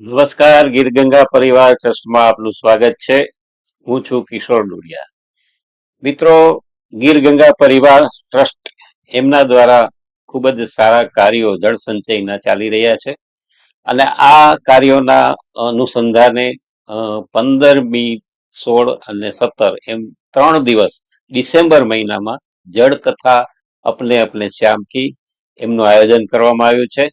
નમસ્કાર ગીર ગંગા પરિવાર ટ્રસ્ટમાં આપનું સ્વાગત છે. હું છું કિશોર ડુડિયા. મિત્રો ગીર ગંગા પરિવાર ટ્રસ્ટ એમના દ્વારા ખૂબ જ સારા કાર્યો જળ સંચયના ચાલી રહ્યા છે અને આ કાર્યોના અનુસંધાને પંદરમી સોળ અને સત્તર એમ ત્રણ દિવસ ડિસેમ્બર મહિનામાં જળ કથા અપને અપને શ્યામકી એમનું આયોજન કરવામાં આવ્યું છે.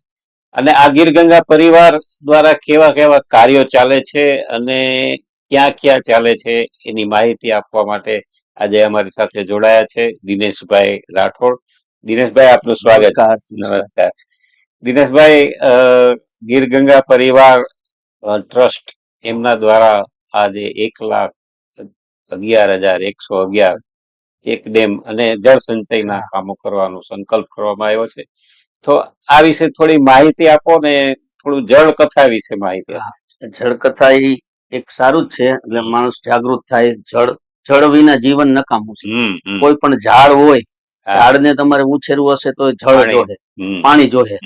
અને આ ગીર ગંગા પરિવાર દ્વારા કેવા કેવા કાર્યો ચાલે છે અને ક્યાં ક્યાં ચાલે છે એની માહિતી આપવા માટે આજે અમારી સાથે જોડાયા છે દિનેશભાઈ રાઠોડ. દિનેશભાઈ આપનું સ્વાગત. નમસ્કાર. નમસ્કાર. દિનેશભાઈ ગીર ગંગા પરિવાર ટ્રસ્ટ એમના દ્વારા આજે એક લાખ અગિયાર હજાર એકસો અગિયાર ચેક ડેમ અને જળ સંચયના કામો કરવાનો સંકલ્પ કરવામાં આવ્યો છે. તો આ વિશે થોડી માહિતી આપો ને થોડું જળ કથા વિશે માહિતી જળ કથા એ એક સારું જ છે એટલે માણસ જાગૃત થાય જળ જળ વિના જીવન નકામું છે. કોઈ પણ ઝાડ હોય ઝાડ ઝાડને તમારે ઉછેરવું હશે તો જળ. જોહે પાણી જોહે.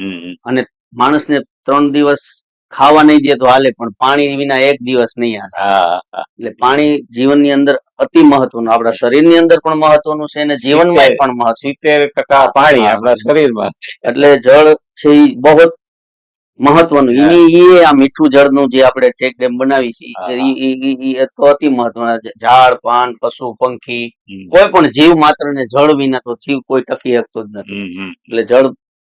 અને માણસ માણસને ત્રણ દિવસ ખાવા નહીં દે તો હાલે પણ પાણી વિના એક દિવસ નહીં હાલે. એટલે પાણી જીવનની અંદર અતિ મહત્વનું. આપણા શરીરની અંદર પણ મહત્વનું છે અને જીવનમાં પણ મહત્વ સિત્તેર ટકા પાણી આપણા શરીરમાં. એટલે જળ છે બહુ મહત્વનું. એ આ મીઠું જળનું જે આપણે ચેક ડેમ બનાવી છે તો અતિ મહત્વના ઝાડ પાન પશુ પંખી કોઈ પણ જીવ માત્ર ને જળ વિના તો જીવ કોઈ ટકી શકતો જ નથી. એટલે જળ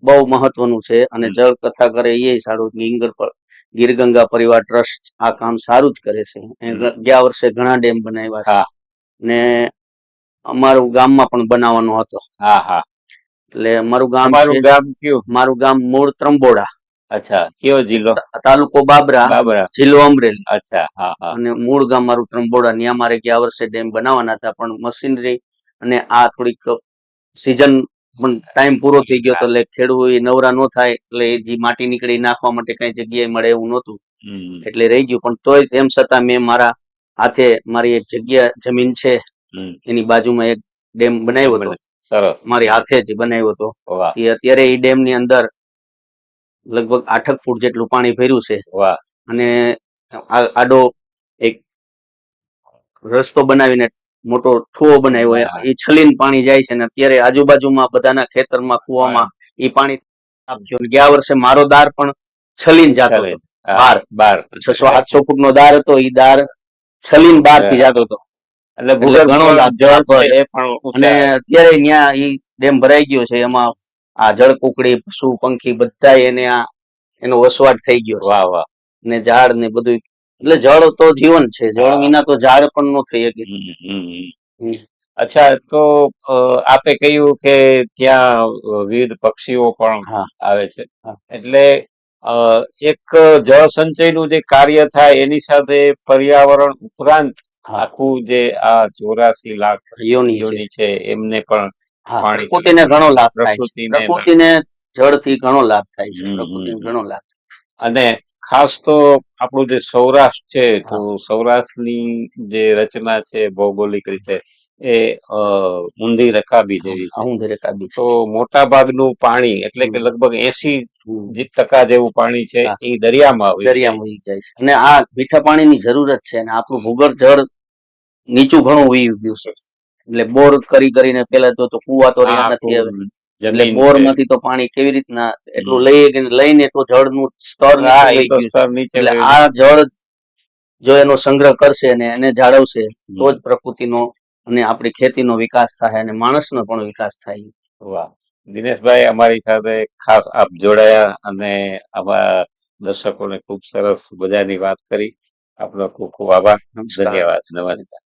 બહુ મહત્વનું છે અને જળ કથા કરે એ સારું ગીર પર ગીરગંગા પરિવાર ટ્રસ્ટ આ કામ સારું જ કરે છે. ગયા વર્ષે ઘણા ડેમ બનાવ્યા. ને અમારું ગામમાં પણ બનાવવાનો હતો. હા હા. એટલે અમારું ગામ મારું ગામ કયું? મારું ગામ મૂળ ત્રંબોડા. અચ્છા કયો જિલ્લો? તાલુકો બાબરા. બાબરા. જિલ્લો અમરેલી. અચ્છા હા હા. અને મૂળ ગામ મારું ત્રંબોડા. ત્યાં મારે ગયા વર્ષે ડેમ બનાવવાના હતા પણ મશીનરી અને આ થોડીક સીઝન પણ ટાઈમ પૂરો થઈ ગયો તો એટલે ખેડૂત એ નવરા નો થાય એટલે જે માટી નીકળી નાખવા માટે કઈ જગ્યાએ મળે એવું નહોતું. એટલે રહી ગયું પણ તોય તેમ છતાં મેં મારા હાથે મારી એક જગ્યા જમીન છે. એની બાજુમાં એક ડેમ બનાવ્યો હતો. સરસ. મારી હાથે જ બનાવ્યો હતો. એ અત્યારે એ ડેમની અંદર લગભગ આઠક ફૂટ જેટલું પાણી ભર્યું છે. અને આડો એક રસ્તો બનાવીને મોટો ઠુવો બનાવ્યો. એ છલીન પાણી જાય છે ને અત્યારે આજુબાજુમાં બધાના ખેતરમાં કુવામાં એ પાણી ગયા વર્ષે મારો દાર પણ છલીન જાતો. હતો. બાર. બાર. છસો સાતસો ફૂટ નો દાર હતો. એ દાર છલીને બારથી જતો હતો. એટલે ભૂગર્ભ ઘણો લાભ છે છે. એ પણ અને અત્યારે ત્યાં એ ડેમ ભરાઈ ગયો છે એમાં આ જળ કુકડી પશુ પંખી બધા એને આ એનો વસવાટ થઈ ગયો વાહ વાહ. ને ઝાડ ને બધું એટલે જળ તો જીવન છે જળ વિના તો ઝાડ પણ ન થઈ શકે. અચ્છા તો આપે કહ્યું કે ત્યાં વિવિધ પક્ષીઓ પણ હા. આવે છે. એટલે એક જળ સંચયનું જે કાર્ય થાય એની સાથે પર્યાવરણ ઉપરાંત આખું જે આ ચોરાસી લાખ યોની છે. યોની છે એમને પણ પ્રકૃતિને ઘણો લાભ થાય પ્રકૃતિને જળથી ઘણો લાભ થાય છે. પ્રકૃતિને ઘણો લાભ અને ખાસ તો આપણું જે સૌરાષ્ટ્ર છે તો સૌરાષ્ટ્રની જે રચના છે ભૌગોલિક રીતે એ ઊંધી રકાબી જેવી ઊંધી રકાબી તો મોટા ભાગનું પાણી એટલે કે લગભગ એસી છું ટકા જેવું પાણી છે એ દરિયામાં દરિયામાં વહી જાય છે. અને આ મીઠા પાણીની જરૂરત છે અને આપણું ભૂગર્ભ જળ નીચું ઘણું વહી ગયું છે. એટલે બોર કરી કરીને પેલા તો તો કુવા તો રહ્યા નથી એટલે બોરમાંથી તો પાણી કેવી રીતના એટલું લઈએ કે લઈને તો જળનું સ્તર એટલે આ જળ જો એનો સંગ્રહ કરશે અને એને જાળવશે. તો જ પ્રકૃતિનો અને આપણી ખેતીનો વિકાસ થાય અને માણસનો પણ વિકાસ થાય. વાહ. દિનેશભાઈ અમારી સાથે ખાસ આપ જોડાયા અને અમારા દર્શકોને ખૂબ સરસ મજાની વાત કરી. આપનો ખૂબ ખૂબ આભાર. ધન્યવાદ. નમસ્કાર.